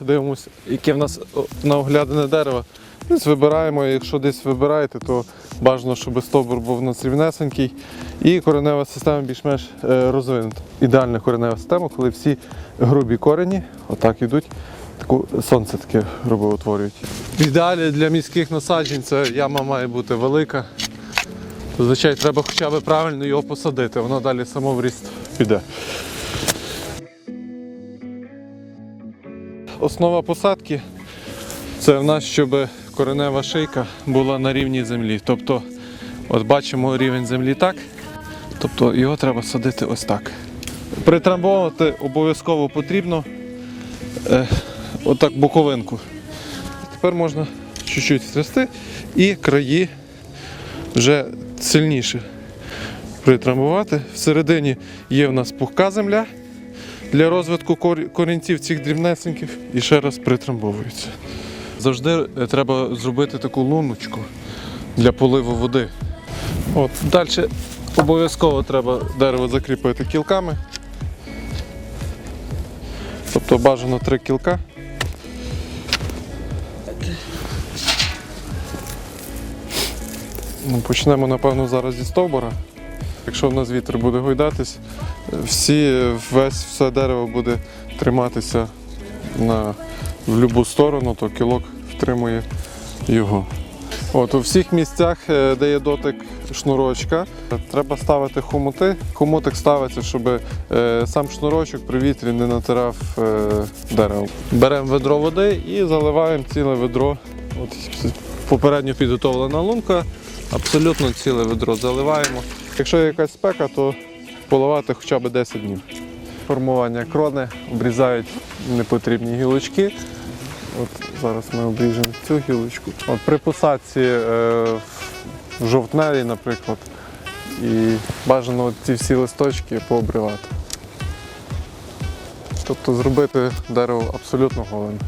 дивимося, яке в нас на оглядане дерево. Десь вибираємо, якщо десь вибираєте, то бажано, щоб стовбур був нас рівнесенький і коренева система більш-менш е, розвинута. Ідеальна коренева система, коли всі грубі корені отак йдуть, таку сонце таке грубо утворюють. Ідеалі для міських насаджень це яма має бути велика. Зазвичай треба хоча б правильно його посадити, воно далі само в ріст піде. Основа посадки це в нас, щоб коренева шийка була на рівні землі. Тобто, от бачимо рівень землі так, тобто його треба садити ось так. Притрамбовувати обов'язково потрібно е, отак боковинку. Тепер можна чуть-чуть стрясти і краї вже сильніше притрамбувати. Всередині є в нас пухка земля для розвитку корінців цих дрібнесеньких і ще раз притрамбовується. Завжди е, треба зробити таку луночку для поливу води. От, далі обов'язково треба дерево закріпити кілками. Тобто бажано три кілка. Ну, Почнемо, напевно, зараз зі стовбура. Якщо в нас вітер буде гойдатись, всі, весь все дерево буде триматися на, в будь-яку сторону, то кілок втримує його. От у всіх місцях, е, де є дотик шнурочка, треба ставити хомути. Хомутик ставиться, щоб е, сам шнурочок при вітрі не натирав е, дерево. Беремо ведро води і заливаємо ціле ведро. От, попередньо підготовлена лунка, абсолютно ціле ведро заливаємо. Якщо є якась спека, то поливати хоча б 10 днів. Формування крони обрізають непотрібні гілочки. От зараз ми обріжемо цю гілочку. От при посадці е, в жовтневі, наприклад, і бажано ці всі листочки пообривати. Тобто зробити дерево абсолютно голим.